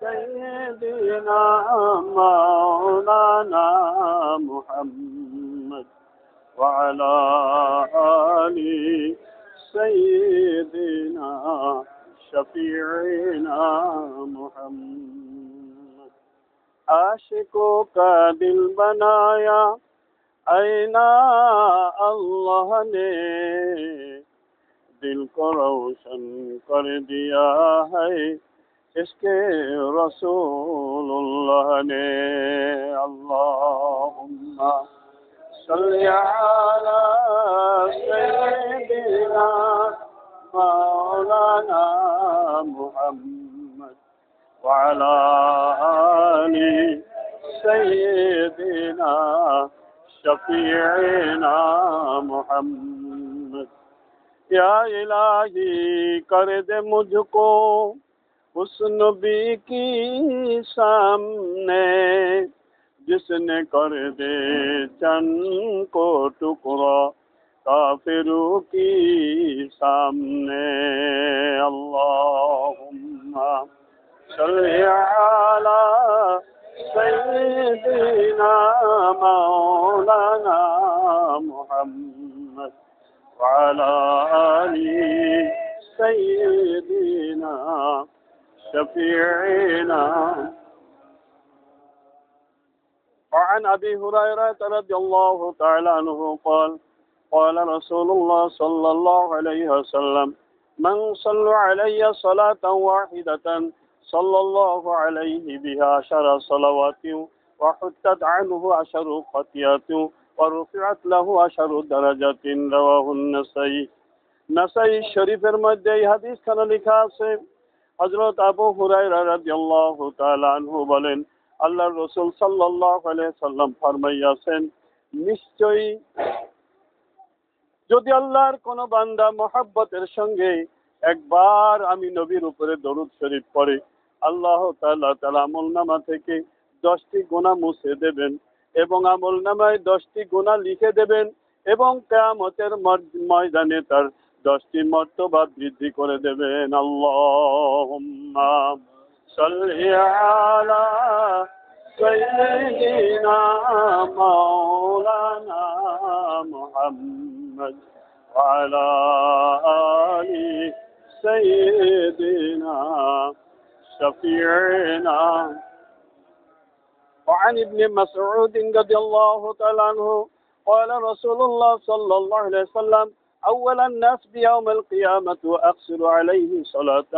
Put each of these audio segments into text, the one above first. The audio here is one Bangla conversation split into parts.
سيدنا مولانا محمد وعلى آل سيدنا شفيعنا محمد. عاشقوں کا دل بنایا اینا اللہ نے دل کو روشن کر دیا ہے اس کے رسول اللہ نے اللہم صلی علی سیدنا مولانا محمد وعلى آل سيدنا شفيعنا محمد۔ یا الہی کر دے مجھ کو اس نبی کی سامنے جس نے کر دے چند کو ٹکڑا کافروں کی سامنے۔ اللہم صلی علی سیدنا مولانا محمد وعلى آل سيدنا شفيعنا وعن أبي هريرة رضي الله تعالى عنه قال قال رسول الله صلى الله عليه وسلم من صلى علي صلاة واحدة صلى الله عليه بها عشر صلوات وحتت عنه عشر خطيات ورفعت له عشر درجات رواه النسائي নাসাই শরীফের মধ্যে এই হাদিস খানা লেখা আছে হজরত আবু হুরায়রা রাদিয়াল্লাহু তাআলা আনহু বলেন, আল্লাহর রাসূল সাল্লাল্লাহু আলাইহি সাল্লাম ফরমাইয়াছেন, নিশ্চয়ই যদি আল্লাহর কোন বান্দা মহাব্বতের সঙ্গে একবার আমি নবীর উপরে দরুদ শরীফ পড়ে, আল্লাহ তাআলা তার আমল নামা থেকে দশটি গোনা মুছে দেবেন এবং আমল নামায় দশটি গোনা লিখে দেবেন এবং কেয়ামতের ময়দানে তার দশটি মর্তবা বৃদ্ধি করে দেবেন আল্লাহুম্মা সাল্লি আলা সাইয়্যিদিনা মাওলানা মুহাম্মদ وعلى آل سيدنا شفيعنا وعن ابن مسعود رضي الله تعالى عنه قال رسول الله صلى الله عليه وسلم أول الناس بيوم القيامة أقصر عليه صلاة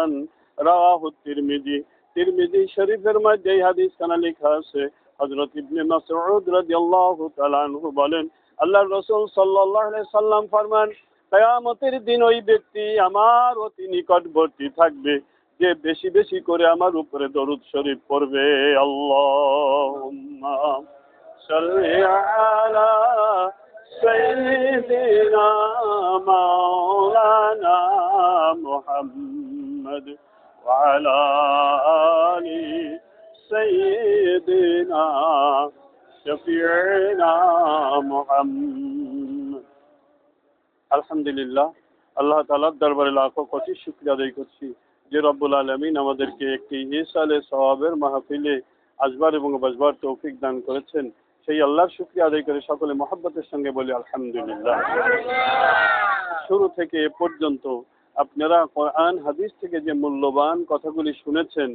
رواه الترمذي তিরমিজি শরীফের মধ্যে এই হাদিস খানা লেখা আছে হযরত ইবনে মাসউদ রাদিয়াল্লাহু তাআলা আনহু বলেন আল্লাহর রাসূল সাল্লাল্লাহু আলাইহি সাল্লাম ফরমান কিয়ামতের দিন ওই ব্যক্তি আমার অতি নিকটবর্তী থাকবে যে বেশি বেশি করে আমার উপরে দরুদ শরীফ পড়বে আল্লাহুম্মা সাল্লি আলা سيدنا مولانا محمد وعلى آل سيدنا شفيعنا محمد الحمد لله আল্লাহ তালার দরবারে লাখো কোটি শুক্রিয়া আদায় করছি যে রব্বুল আলমিন আমাদেরকে একটি ইসালে সওয়াবের মাহফিলে আসবার এবং বসবার তৌফিক দান করেছেন সেই আল্লাহর শুক্রিয়া আদায় করে সকলে মহাব্বতের সঙ্গে বলি আলহামদুলিল্লাহ। শুরু থেকে এ পর্যন্ত আপনারা কোরআন হাদিস থেকে যে মূল্যবান কথাগুলি শুনেছেন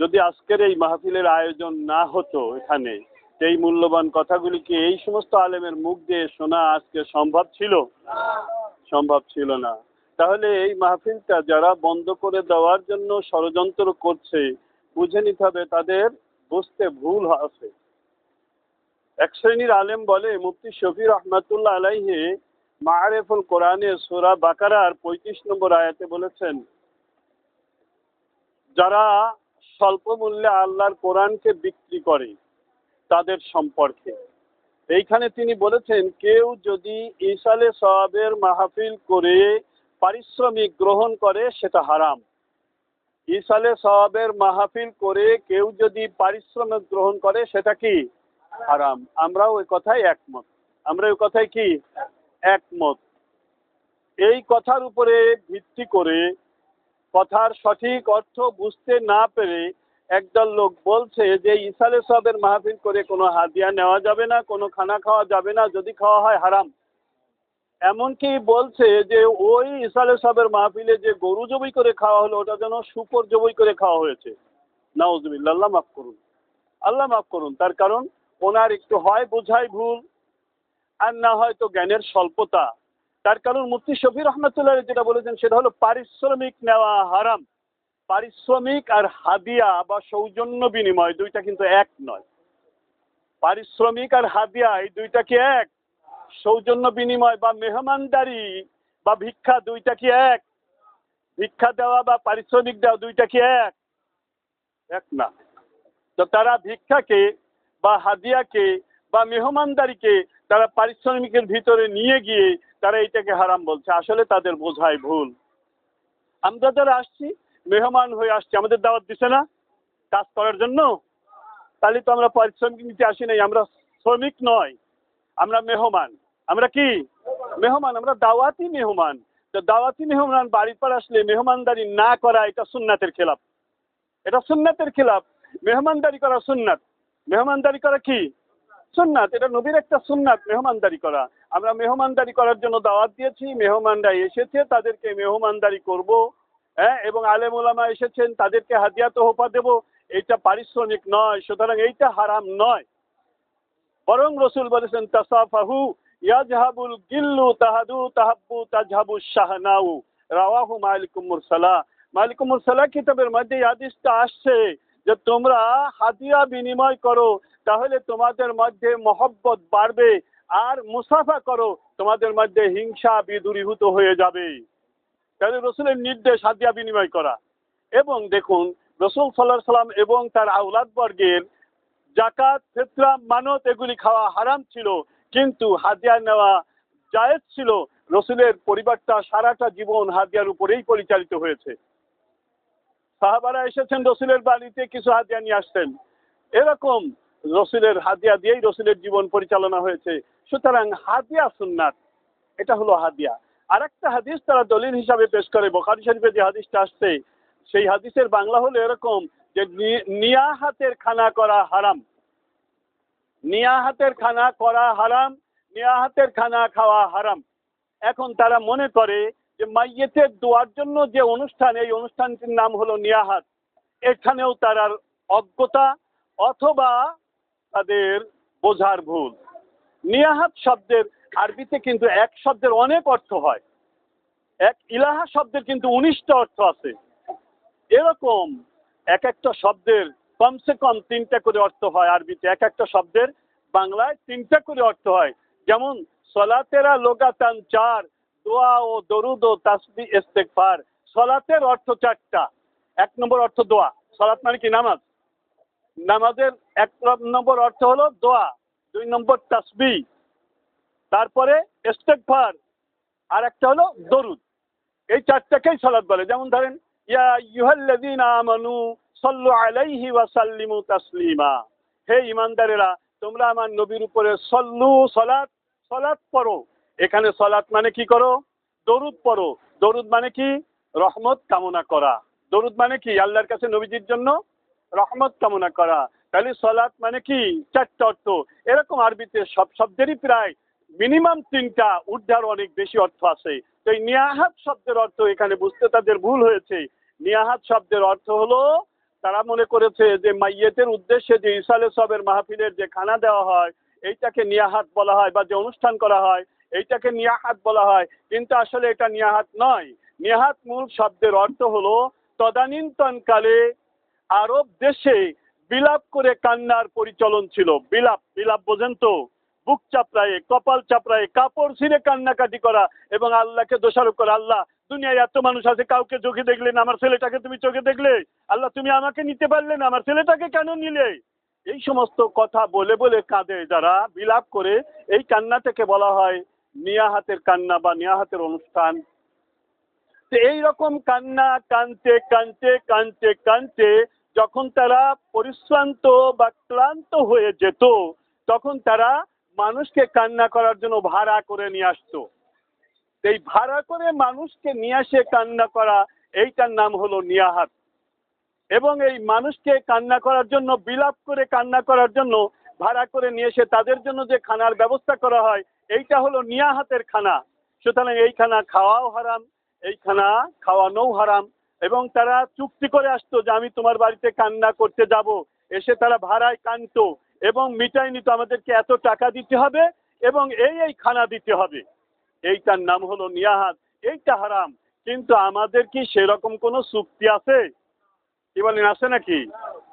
যদি আজকের এই মাহফিলের আয়োজন না হতো এখানে এই মূল্যবান কথাগুলি কি এই সমস্ত আলেমের মুখ দিয়ে শোনা আজকে সম্ভব ছিল? সম্ভব ছিল না। তাহলে এই মাহফিলটা যারা বন্ধ করে দেওয়ার জন্য ষড়যন্ত্র করছে বুঝে নিতে হবে তাদের বুঝতে ভুল আছে। এক শ্রেণির আলেম বলে, মুফতি শফি রহমাতুল্লাহ আলাইহে মারেফুল কোরআনে সোরা বাকারার পঁয়ত্রিশ নম্বর আয়াতে বলেছেন, যারা স্বল্প মূল্যে আল্লাহর কোরআনকে বিক্রি করে তাদের সম্পর্কে। এইখানে তিনি বলেছেন, কেউ যদি ইসালে সওয়াবের মাহফিল করে পারিশ্রমিক গ্রহণ করে, সেটা হারাম। ইসালে সওয়াবের মাহফিল করে কেউ যদি পারিশ্রমিক গ্রহণ করে, সেটা কি? হারাম। আমরাও ওই কথাই একমত। আমরা ওই কথাই কি? একমত। এই কথার উপরে ভিত্তি করে কথার সঠিক অর্থ বুঝতে না পেরে একদল লোক বলছে যে ইসালে সবের মাহফিল করে কোনো হাদিয়া নেওয়া যাবে না, কোনো খানা খাওয়া যাবে না, যদি খাওয়া হয় হারাম। এমনকি বলছে যে, ওই ইসালে সবের মাহফিলে যে গরু জবই করে খাওয়া হলো, ওটা যেন শুকর জবই করে খাওয়া হয়েছে। নাউজবিল্লা আল্লাহ মাফ করুন। আল্লাহ মাফ করুন। তার কারণ ওনার একটু হয়, বোঝাই ভুল, আর না হয়তো জ্ঞানের স্বল্পতা। তার কারণ মুফতি শফি রহমতুল্লাহ যেটা বলেছেন, সেটা হলো পারিশ্রমিক নেওয়া হারাম। পারিশ্রমিক আর হাদিয়া বা সৌজন্য বিনিময় দুইটা কিন্তু এক নয়। পারিশ্রমিক আর হাদিয়া, এই দুইটা কি এক? সৌজন্য বিনিময় বা মেহমানদারি বা ভিক্ষা দুইটা কি এক? ভিক্ষা দেওয়া বা পারিশ্রমিক দেওয়া দুইটা কি এক? এক না। তো তারা ভিক্ষাকে বা হাদিয়াকে বা মেহমানদারিকে তারা পারিশ্রমিকের ভিতরে নিয়ে গিয়ে তারা এটাকে হারাম বলছে। আসলে তাদের বোঝায় ভুল। আমরা যারা আসছি, মেহমান হয়ে আসছি, আমাদের দাওয়াত দিছে না? কাজ করার জন্য? তাহলে তো আমরা পারিশ্রমিক নিতে আসি নাই, আমরা শ্রমিক নয়, আমরা মেহমান। আমরা কি? মেহমান, আমরা দাওয়াতি মেহমান। তো দাওয়াতি মেহমান বাড়ির পর আসলে মেহমানদারি না করা এটা সুন্নাতের খেলাপ এটা সুন্নাতের খেলাপ মেহমানদারি করা সুন্নাত। মেহমানদারি করা কি? সুন্নাত, এটা নবীর একটা সুন্নাত, মেহমানদারি করা। আমরা মেহমানদারি করার জন্য দাওয়াত দিয়েছি, মেহমানরা এসেছে, তাদেরকে মেহমানদারি করব হ্যাঁ এবং আলেম ওলামা এসেছেন, তাদেরকে হাদিয়া তোহফা দেব। এইটা পারিশ্রমিক নয়, সুতরাং এইটা হারাম নয়। বরং রসুল বলেছেন, তাসাফাহু ইয়াজহাবুল গিল্লু তাহাদু তাহাব্বু তাজহাবু শাহনাউ। রাওয়াহু মালিকুম মুরসালা। মালিকুম মুরসালা কিতাবের মধ্যে এই আসছে। যে তোমরা হাদিয়া বিনিময় করো, তাহলে তোমাদের মধ্যে মহব্বত বাড়বে আর মুসাফা করো, তোমাদের মধ্যে হিংসা বিদূরীভূত হয়ে যাবে। তাহলে রসুলের নির্দেশ হাদিয়া বিনিময় করা। এবং দেখুন, রসুল সাল্লাহ সাল্লাম এবং তার আউলাদ বর্গের জাকাত ফেতরা, মানত এগুলি খাওয়া হারাম ছিল, কিন্তু হাদিয়া নেওয়া জায়েজ ছিল। রসুলের পরিবারটা সারাটা জীবন হাদিয়ার উপরেই পরিচালিত হয়েছে। সাহাবারা এসেছেন রসুলের বাড়িতে, কিছু হাদিয়া নিয়ে আসতেন। এরকম রসুলের হাদিয়া দিয়েই রসুলের জীবন পরিচালনা হয়েছে। সুতরাং হাদিয়া সুন্নাত, এটা হলো হাদিয়া। আর একটা হাদিস তারা দলিল হিসাবে পেশ করে, বোখারি শরীফে যে হাদিসটা আসছে, সেই হাদিসের বাংলা হলো এরকম যে নিয়া হাতের খানা করা হারাম। নিয়া হাতের খানা করা হারাম, নিয়া হাতের খানা খাওয়া হারাম। এখন তারা মনে করে যে মাইয়েতের দোয়ার জন্য যে অনুষ্ঠান, এই অনুষ্ঠানটির নাম হলো নিয়াহাত। এখানেও তার অজ্ঞতা অথবা তাদের বোঝার ভুল। নিয়াহাত শব্দের আরবিতে কিন্তু এক শব্দের অনেক অর্থ হয়। এক ইলাহা শব্দের কিন্তু উনিশটা অর্থ আছে। এরকম এক একটা শব্দের কমসে কম তিনটা করে অর্থ হয় আরবিতে। এক একটা শব্দের বাংলায় তিনটা করে অর্থ হয়। যেমন, সলাতেরা লোগাতান চার দোয়া ও দরুদ ও তাসবি ইস্তেকফার সলাতের অর্থ চারটা। এক নম্বর অর্থ দোয়া। সলাত মানে কি? নামাজ। নামাজের এক নম্বর অর্থ হলো দোয়া। দুই নম্বর তাসবি তারপরে ইস্তেকফার আর একটা হলো দরুদ। এই চারটাকেই সলাৎ বলে। যেমন ধরেন, ইয়া ইউহাল্লাযীনা আমানু সাল্লু আলাইহি ওয়া সাল্লিমু তাসলিমা। হে ইমানদারেরা তোমরা আমার নবীর উপরে সল্লু সলাৎ সলাৎ পড়ো। এখানে সলাৎ মানে কি করো? দরুদ পড়ো। দরুদ মানে কি? রহমত কামনা করা। দরুদ মানে কি? আল্লাহর কাছে নবীজির জন্য রহমত কামনা করা। তাহলে সলাৎ মানে কি? চারটা অর্থ। এরকম আরবিতে সব শব্দেরই প্রায় মিনিমাম তিনটা উদ্ধার অনেক বেশি অর্থ আছে। তো এই নিয়াহাত শব্দের অর্থ এখানে বুঝতে তাদের ভুল হয়েছে। নিয়াহাত শব্দের অর্থ হলো, তারা মনে করেছে যে মাইয়েতের উদ্দেশ্যে যে ইসালে সবের মাহফিলের যে খানা দেওয়া হয়, এইটাকে নিয়াহাত বলা হয় বা যে অনুষ্ঠান করা হয় এইটাকে নিয়াহাত বলা হয়। কিন্তু আসলে এটা নিয়াহাত নয়। নিয়াহাত মূল শব্দের অর্থ হলো তদানীন্তনকালে আরব দেশে বিলাপ করে কান্নার পরিচলন ছিল। বিলাপ বিলাপ বোঝেন তো? বুক চাপড়ায়ে, কপাল চাপড়ায়ে, কাপড় ছিঁড়ে কান্নাকাটি করা এবং আল্লাহকে দোষারোপ করা। আল্লাহ, দুনিয়ায় এত মানুষ আছে, কাউকে চোখে দেখলে না, আমার ছেলেটাকে তুমি চোখে দেখলে? আল্লাহ, তুমি আমাকে নিতে পারলে না, আমার ছেলেটাকে কেন নিলে? এই সমস্ত কথা বলে বলে কাঁদে যারা বিলাপ করে। এই কান্নাটাকে বলা হয় নিয়াহাতের কান্না বা নিয়াহাতের অনুষ্ঠান। তো এইরকম কান্না কানতে কানতে কানতে কানতে যখন তারা পরিশ্রান্ত বা ক্লান্ত হয়ে যেত, তখন তারা মানুষকে কান্না করার জন্য ভাড়া করে নিয়ে আসতো। এই ভাড়া করে মানুষকে নিয়ে আসে কান্না করা, এইটার নাম হলো নিয়াহাত। এবং এই মানুষকে কান্না করার জন্য, বিলাপ করে কান্না করার জন্য ভাড়া করে নিয়ে এসে তাদের জন্য যে খানার ব্যবস্থা করা হয় এইটা হলো নিয়াহাতের খানা। সুতরাং এই খানা খাওয়াও হারাম এই খানা খাওয়ানোও হারাম এবং তারা চুক্তি করে আসতো যে আমি তোমার বাড়িতে কান্না করতে যাব। এসে তারা ভাড়ায় কানতো এবং মিটাই নিত আমাদেরকে এত টাকা দিতে হবে এবং এই এই খানা দিতে হবে। এইটার নাম হলো নিয়াহাত। এইটা হারাম। কিন্তু আমাদের কি সেরকম কোনো চুক্তি আছে? কি বলেন, আছে নাকি?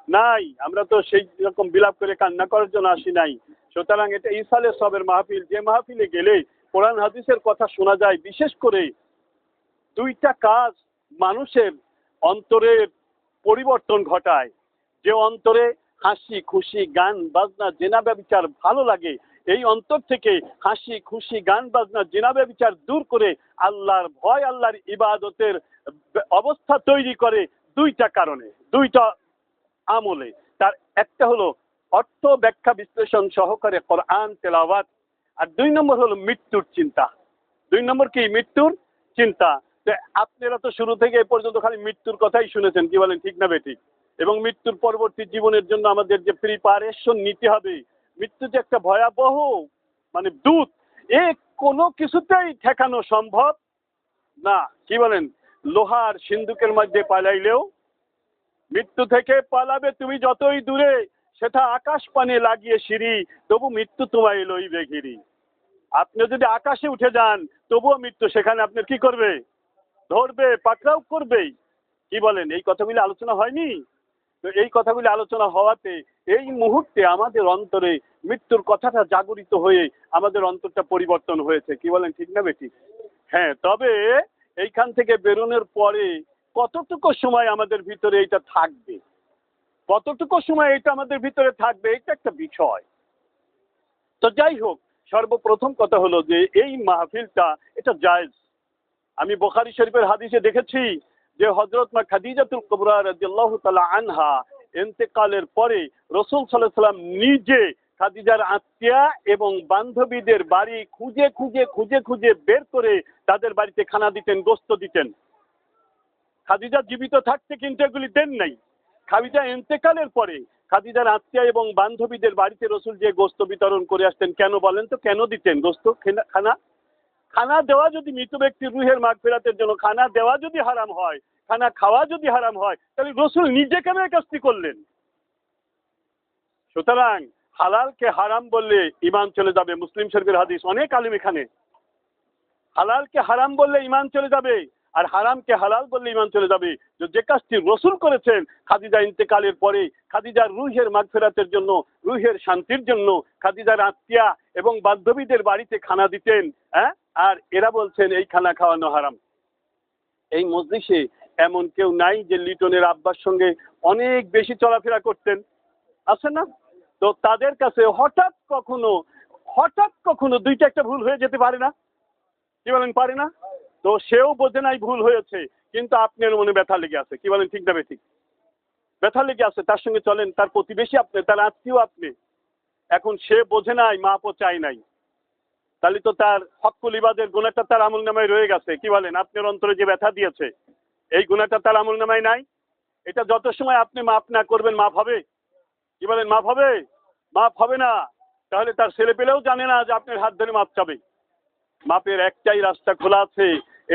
নাই। আমরা তো সেই রকম বিলাপ করে কান্না করার জন্য আসি নাই। সুতরাং এটা ইসালে সবের মাহফিল। যে মাহফিলে গেলে কোরআন হাদিসের কথা শোনা যায়, বিশেষ করে দুইটা কাজ মানুষের অন্তরের পরিবর্তন ঘটায়। যে অন্তরে হাসি, খুশি, গান, বাজনা, জেনা ব্যবচার ভালো লাগে, এই অন্তর থেকে হাসি, খুশি, গান, বাজনা, জেনা ব্যবচার দূর করে আল্লাহর ভয়, আল্লাহর ইবাদতের অবস্থা তৈরি করে দুইটা কারণে, দুইটা আমলে। তার একটা হলো অর্থ ব্যাখ্যা বিশ্লেষণ সহকারে কোরআন, তেলাওয়াত, আর দুই নম্বর হলো মৃত্যুর চিন্তা। দুই নম্বর কি? মৃত্যুর চিন্তা। আপনারা তো শুরু থেকে এ পর্যন্ত খালি মৃত্যুর কথাই শুনেছেন, কি বলেন, ঠিক না বেঠিক এবং মৃত্যুর পরবর্তী জীবনের জন্য আমাদের যে প্রিপারেশন নিতে হবে, মৃত্যু যে একটা ভয়াবহ মানে দূত, এ কোনো কিছুতেই ঠেকানো সম্ভব না। কি বলেন? লোহার সিন্ধুকের মধ্যে পালাইলেও মৃত্যু থেকে পালাবে তুমি যতই দূরে সেটা আকাশ পানে লাগিয়ে সিঁড়ি, তবু মৃত্যু তোমায় লইবে ঘিরি। আপনি যদি আকাশে উঠে যান, তবুও মৃত্যু সেখানে আপনার কি করবে? ধরবে, পাকড়াও করবেই কি বলেন, এই কথাগুলি আলোচনা হয়নি? তো এই কথাগুলি আলোচনা হওয়াতে এই মুহূর্তে আমাদের অন্তরে মৃত্যুর কথাটা জাগরিত হয়ে আমাদের অন্তরটা পরিবর্তন হয়েছে। কি বলেন, ঠিক না বেটি হ্যাঁ তবে এইখান থেকে বেরোনোর পরে কতটুকু সময় আমাদের ভিতরে এইটা থাকবে? কতটুকু সময় এটা আমাদের ভিতরে থাকবে, এটা একটা বিষয়। তো যাই হোক, সর্বপ্রথম কথা হলো যে এই মাহফিলটা এটা জায়েজ। আমি বোখারি শরীফের হাদিসে দেখেছি যে হজরত মা খাদিজাতুল কবরা রাদিয়াল্লাহু তাআলা আনহা ইন্তেকালের পরে রসুল সাল্লাহ সাল্লাম নিজে খাদিজার আত্মীয়া এবং বান্ধবীদের বাড়ি খুঁজে খুঁজে খুঁজে খুঁজে বের করে তাদের বাড়িতে খানা দিতেন গোস্ত দিতেন। খাদিজা জীবিত থাকতে কিন্তু এগুলি দেন নাই। খাদিজা ইন্তেকালের পরে খাদিজার আত্মীয় এবং বান্ধবীদের বাড়িতে রসুল যে গোস্ত বিতরণ করে আসতেন, কেন বলেন তো? কেন দিতেন গোস্ত? খানা খানা? দেওয়া যদি মৃত ব্যক্তির রুহের মাগ ফেরাতের জন্য, খানা দেওয়া যদি হারাম হয়, খানা খাওয়া যদি হারাম হয়, তাহলে রসুল নিজে কেন কাজটি করলেন? সুতরাং হালালকে হারাম বললে ইমান চলে যাবে। মুসলিম শরীফের হাদিস অনেক আলিম এখানে। হালালকে হারাম বললে ইমান চলে যাবে। আর হারামকে হালাল বললে ইমান চলে যাবে। যে কাজটি রসুল করেছেন, খাদিজা ইন্তেকালের পরে খাদিজার রুহের মাগফেরাতের জন্য, রুহের শান্তির জন্য, খাদিজার আত্মীয়া এবং বান্ধবীদের বাড়িতে খানা দিতেন হ্যাঁ? আর এরা বলছেন, এই খানা খাওয়ানো হারাম। এই মজলিসে এমন কেউ নাই যে লিটনের আব্বার সঙ্গে অনেক বেশি চলাফেরা করতেন। আছে না? তো তাদের কাছে হঠাৎ কখনো হঠাৎ কখনো দুইটা একটা ভুল হয়ে যেতে পারে না? কি বলেন, পারে না? তো সেও বোঝে নাই ভুল হয়েছে, কিন্তু আপনার মনে ব্যথা লেগে আছে। কি বলেন, ঠিক না ঠিক ব্যথা লেগে আছে, তার সঙ্গে চলেন, তার প্রতিবেশী আপনি, তার আত্মীয় আপনি। এখন সে বোঝে নাই, মাপও চাই নাই। তাহলে তো তার হকুল ইবাদের গুণাটা তার আমল নামায় রয়ে গেছে। কি বলেন, আপনার অন্তরে যে ব্যথা দিয়েছে, এই গুণাটা তার আমল নামায় নাই? এটা যত সময় আপনি মাপ না করবেন, মাপ হবে। কি বলেন, মাপ হবে? মাপ হবে না। তাহলে তার ছেলে পেলেও জানে না যে আপনার হাত ধরে মাপ চাবে। মাপের একটাই রাস্তা খোলা আছে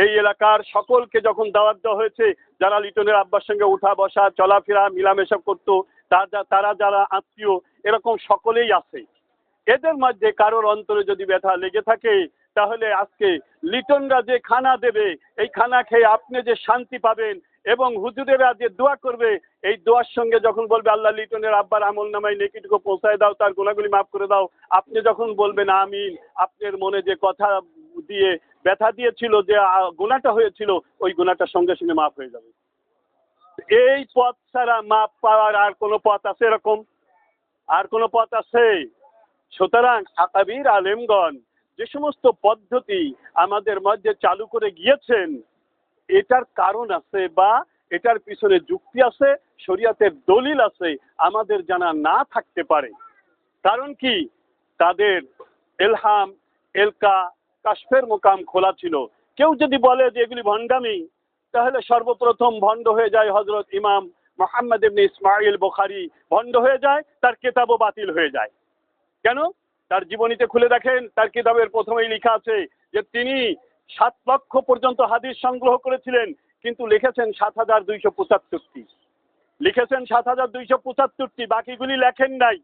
এই এলাকার সকলকে যখন দাওয়াত দেওয়া হয়েছে, যারা লিটনের আব্বার সঙ্গে উঠা বসা, চলাফেরা, মিলামেশা করতো, তারা যারা আত্মীয়, এরকম সকলেই আছে। এদের মধ্যে কারোর অন্তরে যদি ব্যথা লেগে থাকে, তাহলে আজকে লিটনরা যে খানা দেবে, এই খানা খেয়ে আপনি যে শান্তি পাবেন এবং হুজুরেরা যে দোয়া করবে, এই দোয়ার সঙ্গে যখন বলবে, আল্লাহ লিটনের আব্বার আমল নামায় নেকিটুকু পৌঁছায় দাও, তার গোনাগুলি মাফ করে দাও, আপনি যখন বলবেন, আমিন, আপনার মনে যে কথা দিয়ে ব্যথা দিয়েছিল যে আহ, গুনাহটা হয়েছিল ওই গুনাহটা সঙ্গে সঙ্গে মাফ হয়ে যাবে। এই পথ ছাড়া মাপ পাওয়ার আর কোনো পথ আছে এরকম? আর কোনো পথ আছে? সুতরাং আকাবির আলেমগণ যে সমস্ত পদ্ধতি আমাদের মধ্যে চালু করে গিয়েছেন এটার কারণ আছে বা এটার পিছনে যুক্তি আছে শরিয়াতের দলিল আছে আমাদের জানা না থাকতে পারে। কারণ কি? তাদের এলহাম এলকা কাশফের মোকাম খোলা ছিল। কেউ যদি বলে যে এগুলি ভণ্ডামি, তাহলে সর্বপ্রথম ভণ্ড হয়ে যায় হজরত ইমাম মোহাম্মদ ইবনে ইসমাইল বুখারী। ভণ্ড হয়ে যায়, তার কেতাবও বাতিল হয়ে যায়। কেন? তার জীবনীতে খুলে দেখেন, তার কিতাবের প্রথমেই লেখা আছে যে তিনি সাত লক্ষ পর্যন্ত হাদিস সংগ্রহ করেছিলেন, কিন্তু লিখেছেন সাত হাজার দুইশো পঁচাত্তরটি। লিখেছেন সাত হাজার দুইশো পঁচাত্তরটি, বাকিগুলি লেখেন নাই,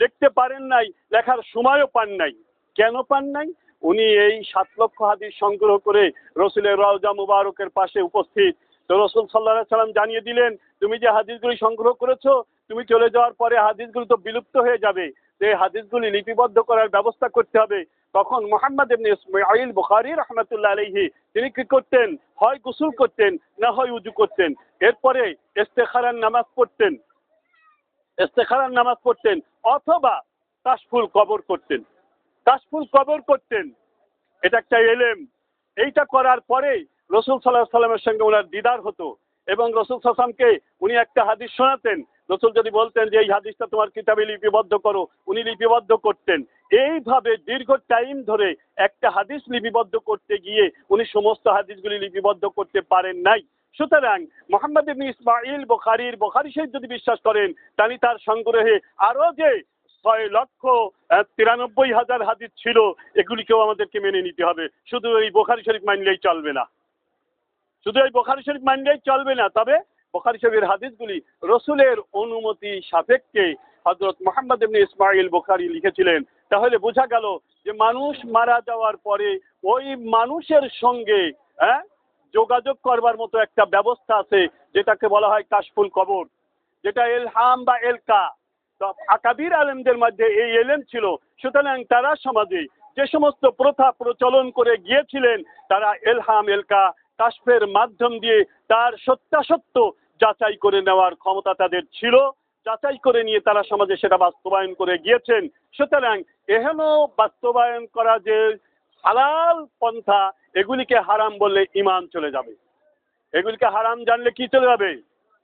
লিখতে পারেন নাই, লেখার সময়ও পান নাই। কেন পান নাই? উনি এই সাত লক্ষ হাদিস সংগ্রহ করে রসুলের রওজা মুবারকের পাশে উপস্থিত। তো রসুল সাল্লাহ সাল্লাম জানিয়ে দিলেন, তুমি যে হাদিসগুলি সংগ্রহ করেছ, তুমি চলে যাওয়ার পরে হাদিসগুলি তো বিলুপ্ত হয়ে যাবে। যে হাদিসগুলি লিপিবদ্ধ করার ব্যবস্থা করতে হবে। তখন মোহাম্মদ ইবনে ইসমাইল বুখারী রহমতুল্লাহ আলাইহি, তিনি কি করতেন? হয় গোসল করতেন, না হয় উজু করতেন। এরপরে ইস্তেখারার নামাজ পড়তেন। ইস্তেখারার নামাজ পড়তেন অথবা কাশফুল কবর করতেন। কাশফুল কবর করতেন। এটা একটা এলেম। এইটা করার পরে রসুল সাল্লাহ সাল্লামের সঙ্গে ওনার দিদার হতো এবং রসুল সাল্লামকে উনি একটা হাদিস শোনাতেন। রসুল যদি বলতেন যে, এই হাদিসটা তোমার কিতাবে লিপিবদ্ধ করো। উনি লিপিবদ্ধ করতেন। এইভাবে দীর্ঘ টাইম ধরে একটা হাদিস লিপিবদ্ধ করতে গিয়ে উনি সমস্ত হাদিসগুলি লিপিবদ্ধ করতে পারেন নাই। সুতরাং মোহাম্মদ ইসমাইল বুখারীর, বুখারী শরীফ যদি বিশ্বাস করেন তাহলে তার সংগ্রহে আরও যে ছয় লক্ষ তিরানব্বই হাজার হাদিস ছিল। এগুলিকেও আমাদেরকে মেনে নিতে হবে। শুধু এই বোখারি শরীফ মানলেই চলবে না। শুধু এই বোখারি শরীফ মানলেই চলবে না, তবে বোখারি শরীফের হাদিসগুলি রসুলের অনুমতি সাপেক্ষে হজরত মোহাম্মদ ইবনে ইসমাইল বোখারি লিখেছিলেন। তাহলে বোঝা গেল যে মানুষ মারা যাওয়ার পরে ওই মানুষের সঙ্গে হ্যাঁ যোগাযোগ করবার মতো একটা ব্যবস্থা আছে, যেটাকে বলা হয় কাশফুল কবর। যেটা এলহাম বা এলকা। আকাবির আলেমদের মধ্যে এই এলেম ছিল। সুতরাং তারা সমাজে যে সমস্ত প্রথা প্রচলন করে গিয়েছিলেন, তারা এলহাম এলকা কাশফের মাধ্যম দিয়ে তার সত্যাসত্য যাচাই করে নেওয়ার ক্ষমতা তাদের ছিল। যাচাই করে নিয়ে তারা সমাজে সেটা বাস্তবায়ন করে গিয়েছেন। সুতরাং এহেন বাস্তবায়ন করা যে হালাল পন্থা, এগুলিকে হারাম বললে ইমান চলে যাবে। এগুলিকে হারাম জানলে কি চলে যাবে?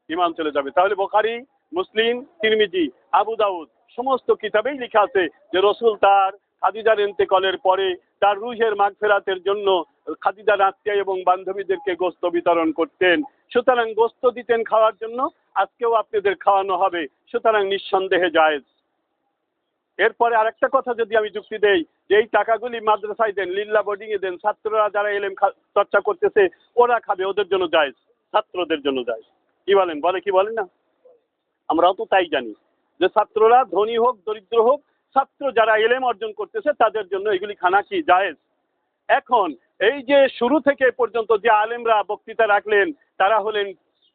ইমান চলে যাবে। তাহলে বোখারি মুসলিম, তিরমিজি, আবু দাউদ, সমস্ত কিতাবেই লেখা আছে যে রসুল তার খাদিজার ইন্তেকলের পরে তার রুহের মাগফেরাতের জন্য খাদিজার আত্মীয় এবং বান্ধবীদেরকে গোস্ত বিতরণ করতেন। সুতরাং গোস্ত দিতেন খাওয়ার জন্য, আজকেও আপনাদের খাওয়ানো হবে। সুতরাং নিঃসন্দেহে জায়েজ। এরপরে আরেকটা কথা যদি আমি যুক্তি দেই, যে এই টাকাগুলি মাদ্রাসায় দেন, লিল্লা বোর্ডিং এ দেন, ছাত্ররা যারা এলেম চর্চা করতেছে, ওরা খাবে, ওদের জন্য যায় ছাত্রদের জন্য যায় কি বলেন? বলে কি বলেন না? আমরাও তো তাই জানি যে ছাত্ররা ধনী হোক, দরিদ্র হোক, ছাত্র যারা এলেম অর্জন করতেছে তাদের জন্য এগুলি খানা কি জায়েজ। এখন এই যে শুরু থেকে পর্যন্ত যে আলেমরা বক্তৃতা রাখলেন, তারা হলেন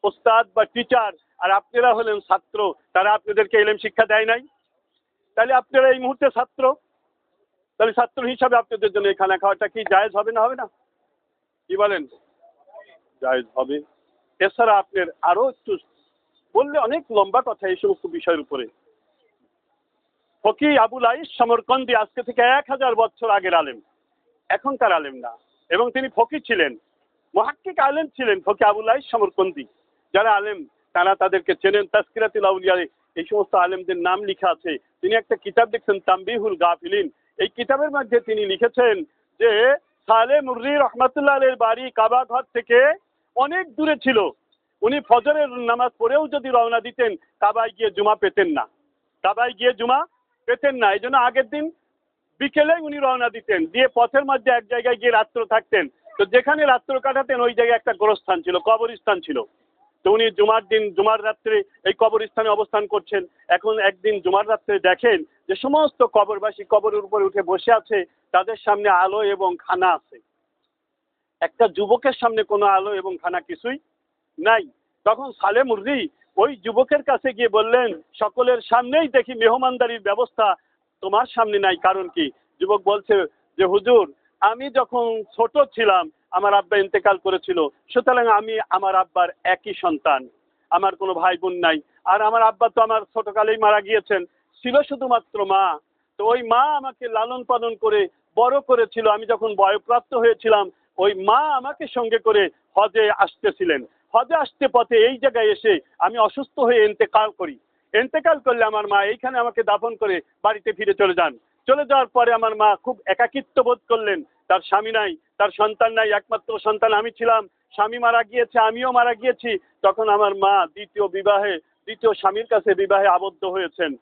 ওস্তাদ বা টিচার আর আপনারা হলেন ছাত্র, তারা আপনাদেরকে এলেম শিক্ষা দেয় নাই? তাহলে আপনারা এই মুহূর্তে ছাত্র? তাহলে ছাত্র হিসাবে আপনাদের জন্য এই খানা খাওয়াটা কি জায়েজ হবে না হবে না? কি বলেন? জায়েজ হবে। এছাড়া আপনার আরও একটু বললে অনেক লম্বা কথা এই সমস্ত বিষয়ের উপরে। ফকি আবুল আইস সমরকন্দি আজকে থেকে এক হাজার বছর আগের আলেম। এখনকার আলেম না। এবং তিনি ফকি ছিলেন। মহাক্কিক আলেম ছিলেন ফকি আবুল আইস সমরকন্দি। যারা আলেম, তারা তাদেরকে চেনেন তাস্কিরাতুল আউলিয়া এই সমস্ত আলেমদের নাম লেখা আছে। তিনি একটা কিতাব লিখছেন, তাম্বিহুল গাফিলিন। এই কিতাবের মধ্যে তিনি লিখেছেন যে সালে মুর্রি রহমাতুল্লাহ আলের বাড়ি কাবা ঘর থেকে অনেক দূরে ছিল। উনি ফজরের নামাজ পড়েও যদি রওনা দিতেন কাবায় গিয়ে জুমা পেতেন না। কাবায় গিয়ে জুমা পেতেন না। এই জন্য আগের দিন বিকেলে উনি রওনা দিতেন। দিয়ে পথের মধ্যে এক জায়গায় গিয়ে রাত্র থাকতেন। তো যেখানে রাত্র কাটাতেন, ওই জায়গায় একটা গোরস্থান ছিল, কবরস্থান ছিল। তো উনি জুমার দিন, জুমার রাত্রে এই কবরস্থানে অবস্থান করছেন। এখন একদিন জুমার রাত্রে দেখেন যে সমস্ত কবরবাসী কবরের উপরে উঠে বসে আছে। তাদের সামনে আলো এবং খানা আছে। একটা যুবকের সামনে কোনো আলো এবং খানা কিছুই নাই। তখন সালে মুররি ওই যুবকের কাছে গিয়ে বললেন, সকলের সামনেই দেখি মেহমানদারির ব্যবস্থা তোমার সামনে নাই। কারণ কি? যুবক বলছে যে, হুজুর, আমি যখন ছোট ছিলাম, আমার আব্বা ইন্তেকাল করেছিল। সুতরাং আমি আমার আব্বার একই সন্তান। আমার কোনো ভাই বোন নাই। আর আমার আব্বা তো আমার ছোটকালেই মারা গিয়েছেন। ছিল শুধুমাত্র মা। তো ওই মা আমাকে লালন পালন করে বড় করেছিল। আমি যখন বয়প্রাপ্ত হয়েছিলাম, ওই মা আমাকে সঙ্গে করে হজে আসতেছিলেন। হজে আসতে পথে এই জায়গায় এসে আমি অসুস্থ হয়ে ইন্তেকাল করি। ইন্তেকাল করলে আমার মা এইখানে আমাকে দাফন করে বাড়িতে ফিরে চলে যান। চলে যাওয়ার পরে আমার মা খুব একাকিত্ব বোধ করলেন। তার স্বামী নাই, তার সন্তান নাই, একমাত্র সন্তান আমি ছিলাম। স্বামী মারা গিয়েছে, আমিও মারা গিয়েছি। তখন আমার মা দ্বিতীয় বিবাহে, দ্বিতীয় স্বামীর কাছে বিবাহে আবদ্ধ হয়েছেন।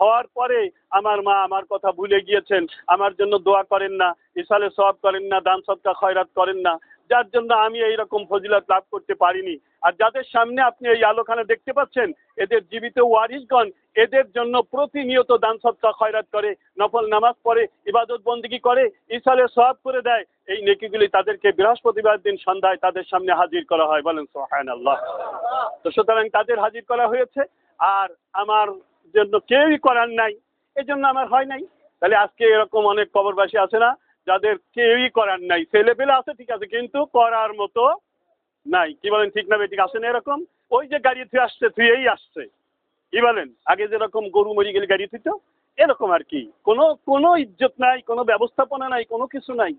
হওয়ার পরে আমার মা আমার কথা ভুলে গিয়েছেন। আমার জন্য দোয়া করেন না, ইসালে সব করেন না, দান সৎকা খয়রাত করেন না। যার জন্য আমি এই রকম ফজিলত লাভ করতে পারিনি। আর যাদের সামনে আপনি এই আলোখানা দেখতে পাচ্ছেন, এদের জীবিত ওয়ারিসগণ এদের জন্য প্রতিনিয়ত দান সৎকা খয়রাত করে, নফল নামাজ পড়ে, ইবাদত বন্দিগি করে ইসালে সব করে দেয়। এই নেকিগুলি তাদেরকে বৃহস্পতিবার দিন সন্ধ্যায় তাদের সামনে হাজির করা হয়। বলেন সোহান আল্লাহ তো সুতরাং তাদের হাজির করা হয়েছে। আর আমার জন্য কেউই করার নাই। এজন্য আমার হয় নাই। তাহলে আজকে এরকম অনেক কবরবাসী আছে না? যাদের কেউই করার নাই ছেলে পেলে আছে ঠিক আছে, কিন্তু করার মতো নাই। কি বলেন, ঠিক না বেঠিক আসে না এরকম? ওই যে গাড়ি থুয়ে আসছে, থুয়েই আসছে। কি বলেন? আগে যেরকম গরু মরি গেলে গাড়ি থুইত, এরকম আর কি। কোনো কোনো ইজ্জত নাই, কোনো ব্যবস্থাপনা নাই, কোনো কিছু নাই।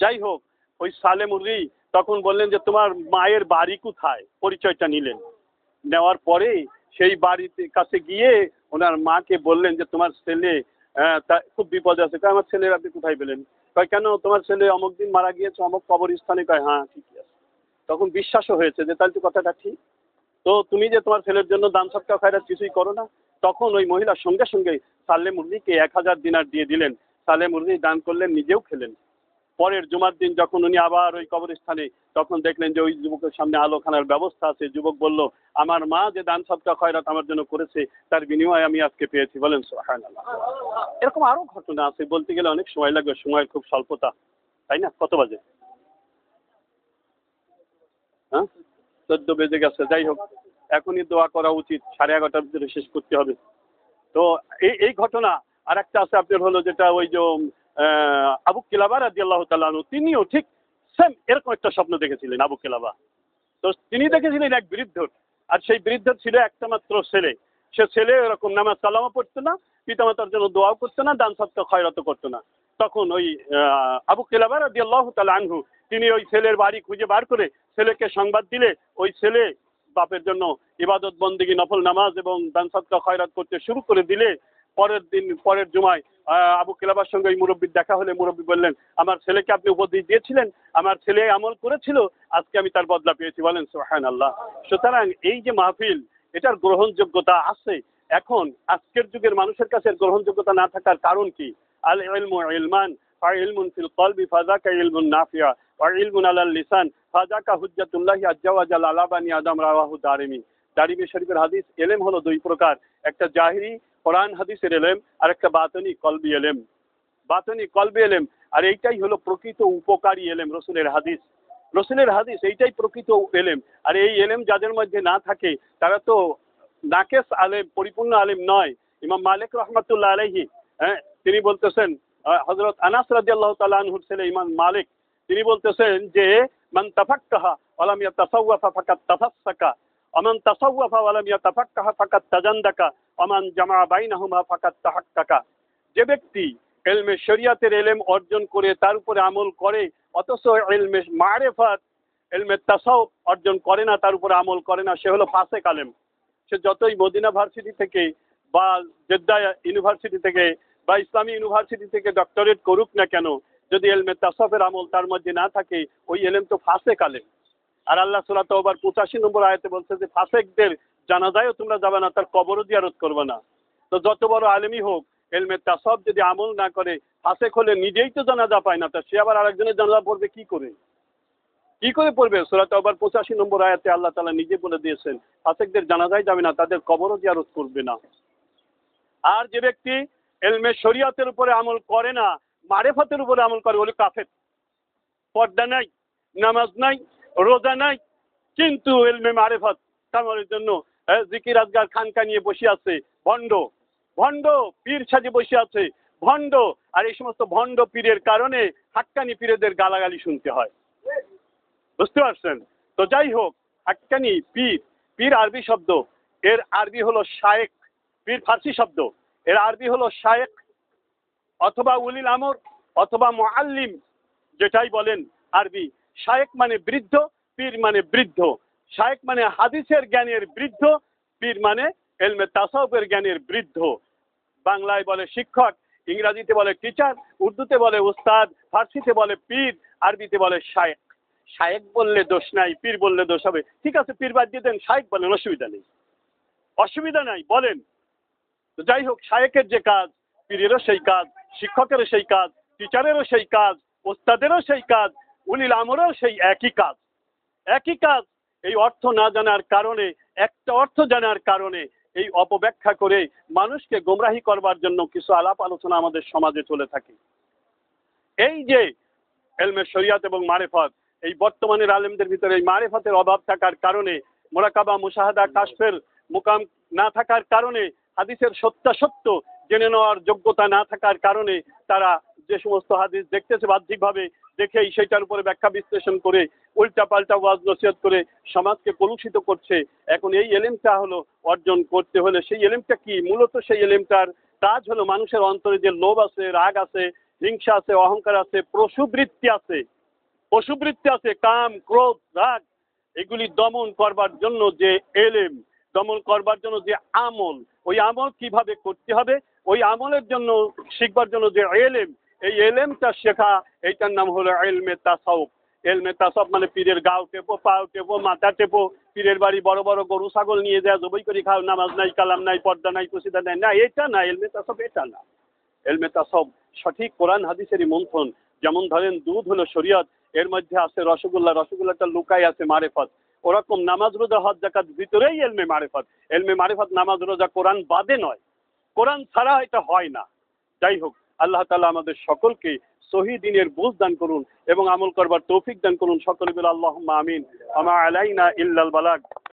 যাই হোক, ওই সালে মুরগি তখন বললেন যে, তোমার মায়ের বাড়ি কোথায়? পরিচয়টা নিলেন। নেওয়ার পরে সেই বাড়িতে কাছে গিয়ে ওনার মাকে বললেন যে, তোমার ছেলে আহ, তা খুব বিপদে আছে। কয়, আমার ছেলের আপনি কোথায় পেলেন? কয় কেন তোমার ছেলে অমুক দিন মারা গিয়েছে অমুক কবরস্থানে? কয় হ্যাঁ ঠিকই আছে। তখন বিশ্বাসও হয়েছে যে তাহলে তো কথাটা ঠিক। তো তুমি যে তোমার ছেলের জন্য দান সৎকার খায়রাত কিছুই করো না। তখন ওই মহিলা সঙ্গে সঙ্গে সালে মুরগিকে এক হাজার দিনার দিয়ে দিলেন। সালে মুরগি দান করলেন নিজেও খেলেন। পরের জুমার দিন যখন উনি আবার ওই কবরস্থানে তখন দেখলেন যে ওই যুবকের সামনে আলোখানার ব্যবস্থা আছে। যুবক বলল, আমার মা যে দান সৎকার খয়রাত আমার জন্য করেছে, তার বিনিময়ে আমি আজকে পেয়েছি। বলেন এরকম আরও ঘটনা আছে। বলতে গেলে অনেক সময় লাগবে সময়ের খুব স্বল্পতা। তাই না? কত বাজে? হ্যাঁ? চোদ্দ বেজে গেছে। যাই হোক, এখনই দোয়া করা উচিত। সাড়ে এগারোটার ভিতরে শেষ করতে হবে। তো এই এই ঘটনা আর একটা আছে আপনার হলো যেটা ওই যে আবু কিলাবা রাজি আল্লাহ তালু তিনিও ঠিক সেম এরকম একটা স্বপ্ন দেখেছিলেন আবু কিলাবা। তো তিনি দেখেছিলেন এক বৃদ্ধ, আর সেই বৃদ্ধ ছিল একটা মাত্র ছেলে। সে ছেলে এরকম নামাজ সালামও পড়তো না, পিতামাতার জন্য দোয়াও করতো না, দান সত্য খয়রত করতো না। তখন ওই আবু কিলাবা রাজি আল্লাহ আনহু, তিনি ওই ছেলের বাড়ি খুঁজে বার করে ছেলেকে সংবাদ দিলে, ওই ছেলে বাপের জন্য ইবাদত বন্দিগি নফল নামাজ এবং দান সৎকা খয়রাত করতে শুরু করে দিলে, পরের দিন, পরের জুমায় আবু কিলাবার সঙ্গে ওই মুরব্বীর দেখা হলে মুরব্বী বললেন আমার ছেলেকে আপনি উপদেশ দিয়েছিলেন আমার ছেলে আমল করেছিল আজকে আমি তার বদলা পেয়েছি বলেন সোহান আল্লাহ সুতরাং এই যে মাহফিল এটার গ্রহণযোগ্যতা আছে এখন আজকের যুগের মানুষের কাছে এর গ্রহণযোগ্যতা না থাকার কারণ কি আল ইলমু ইলমান فعلم في القلب فذاك علم نافع وعلم على اللسان فذاك حجة الله عز وجل على بني آدم رواه দারিমি দারিমি শরীফের হাদিস এলেম হলো দুই প্রকার একটা জাহিরি কোরআন, হাদিসের এলেম আর একটা বাতনি, কলবি এলেম। বাতনি, কলবি এলেম, আর এইটাই হলো প্রকৃত উপকারী এলেম, রসুলের হাদিস। রসুলের হাদিস, এইটাই প্রকৃত এলেম। আর এই এলেম যাদের মধ্যে না থাকে, তারা তো নাকেস আলেম, পরিপূর্ণ আলেম নয়। ইমাম মালিক রহমতুল্লাহ আলহি হ্যাঁ তিনি বলতেছেন হজরত আনাস রাদিয়াল্লাহু তাআলা আনহুর ছেলে ইমাম মালিক, তিনি বলতেছেন যে, মান তাফাক্কাহা ইয়াতাসাওয়াফা ফাকাত তাফাসসাকা ওমান তাসাওয়াফা ওয়ালাম ইয়াতাফাক্কাহা ফাকাত তাজান্দাকা ওমান জামা বাইনাহুমা ফাকাত তাহাক্কাকা যে ব্যক্তি এলমে শরিয়াতের এলেম অর্জন করে, তার উপরে আমল করে, অথচ এলমে মারেফাত এলমে তাসাও অর্জন করে না, তার উপরে আমল করে না, সে হলো ফাসেক আলেম। সে যতই মদিনা ভার্সিটি থেকে বা জেদ্দা ইউনিভার্সিটি থেকে বা ইসলামী ইউনিভার্সিটি থেকে ডক্টরেট করুক না কেন, যদি এলমে তাসফের আমল তার মধ্যে না থাকে, ওই এলেম তো ফাসেক আলেম। আর আল্লাহ সুরা তো আবার পঁচাশি নম্বর আয়তে বলছে যে, ফাসেকদের জানাজায়ও তোমরা যাবে না, তার কবরও জিয়ারত করবে না। তো যত বড় আলেমই হোক, এলমে তাসব যদি আমল না করে, ফাসেক হলে নিজেই তো জানাজা পায় না, তা সে আবার আরেকজনের জানাজা পড়বে কি করে? কি করে পড়বে? সুরাত আবার পঁচাশি নম্বর আয়াতে আল্লাহ তালা নিজে বলে দিয়েছেন, ফাসেকদের জানাজাই যাবে না, তাদের কবরও জিয়ারত করবে না। আর যে ব্যক্তি এলমে শরিয়াতের উপরে আমল করে না, মারেফতের উপরে আমল করে, বলে কাফের। পর্দা নাই, নামাজ নাই রোজা নাই, কিন্তু এলমে মারেফত কামালের জন্য জিকির আজগার খানকা নিয়ে বসে আছে, ভণ্ড ভণ্ড পীর সাজে বসে আছে, ভণ্ড। আর এই সমস্ত ভণ্ড পীরের কারণে হাক্কানি পীরেদের গালাগালি শুনতে হয়। বুঝতে পারছেন? তো যাই হোক, হাক্কানি পীর পীর আরবি শব্দ। এর আরবি হলো শায়েক, পীর ফার্সি শব্দ। এর আরবি হলো শায়েক অথবা উলিল আমর অথবা মুআল্লিম, যেটাই বলেন আরবি। শায়েক মানে বৃদ্ধ, পীর মানে বৃদ্ধ। শায়েক মানে হাদিসের জ্ঞানের বৃদ্ধ, পীর মানে এলমে তাসাউফের জ্ঞানের বৃদ্ধ। বাংলায় বলে শিক্ষক, ইংরাজিতে বলে টিচার উর্দুতে বলে উস্তাদ, ফার্সিতে বলে পীর, আরবিতে বলে শায়েক। শায়েক বললে দোষ নাই, পীর বললে দোষ হবে। ঠিক আছে, পীর বাদ দিয়ে দেন, শায়েক বলেন, অসুবিধা নেই। অসুবিধা নাই, বলেন। তো যাই হোক, শায়েকের যে কাজ, পীরেরও সেই কাজ, শিক্ষকেরও সেই কাজ টিচারেরও সেই কাজ ওস্তাদেরও সেই কাজ উলিল আমরেরও সেই একই কাজ। একই কাজ, এই অর্থ না জানার কারণে, একটা অর্থ জানার কারণে এই অপব্যাখ্যা করে মানুষকে গোমরাহি করবার জন্য কিছু আলাপ আলোচনা আমাদের সমাজে চলে থাকে। এই যে এলমে শরিয়াত এবং মারেফত, এই বর্তমানের আলেমদের ভিতরে এই মারেফতের অভাব থাকার কারণে, মোরাকাবা, মুশাহাদা, কাশফের মুকাম না থাকার কারণে, হাদিসের সত্যাসত্য জেনে নেওয়ার যোগ্যতা না থাকার কারণে তারা যে সমস্ত হাদিস দেখতেছে বাহ্যিকভাবে, দেখেই সেটার উপরে ব্যাখ্যা বিশ্লেষণ করে উল্টা পাল্টা ওয়াজ নসিহত করে সমাজকে কলুষিত করছে। এখন এই এলেমটা হলো অর্জন করতে হলে সেই এলেমটা কি? মূলত সেই এলেমটার কাজ হলো মানুষের অন্তরে যে লোভ আছে, রাগ আছে, হিংসা আছে, অহংকার আছে পশুবৃত্তি আছে। পশুবৃত্তি আছে, কাম, ক্রোধ, রাগ, এগুলি দমন করবার জন্য যে এলেম, দমন করবার জন্য যে আমল, ওই আমল কীভাবে করতে হবে? ওই আমলের জন্য শিখবার জন্য যে এলেম এই এলেমটা শেখা, এইটার নাম হলো এলমে তাসাউফ। এলমে তাসাউফ মানে পীরের গাও টেপো, পাও টেপো, মাথা টেপো, পীরের বাড়ি বড় বড় গরু, ছাগল নিয়ে যায়, জবই করে খাও, নামাজ নাই, কালাম নাই, পর্দা নাই কুসিদা নাই। না, এটা না, এলমে তাসাউফ এটা না। এলমে তাসাউফ সঠিক কোরআন হাদিসেরই মন্থন। যেমন ধরেন, দুধ হলো শরীয়ত, এর মধ্যে আছে রসগোল্লা, রসগোল্লাটা লুকাই আছে মারেফত। ওরকম নামাজ রোজা, হজ জাকাত ভিতরেই এলমে মারেফত। এলমে মারেফত, নামাজ রোজা কোরআন বাদে নয়। কোরআন ছাড়া এটা হয় না। যাই হোক আল্লাহ তালা আমাদের সকলকে সহি দিনের বুঝ দান করুন এবং আমল করবার তৌফিক দান করুন। সকলে বলে আল্লাহ আমিন। আমা আলাইনা ইল্লাল বালাগ।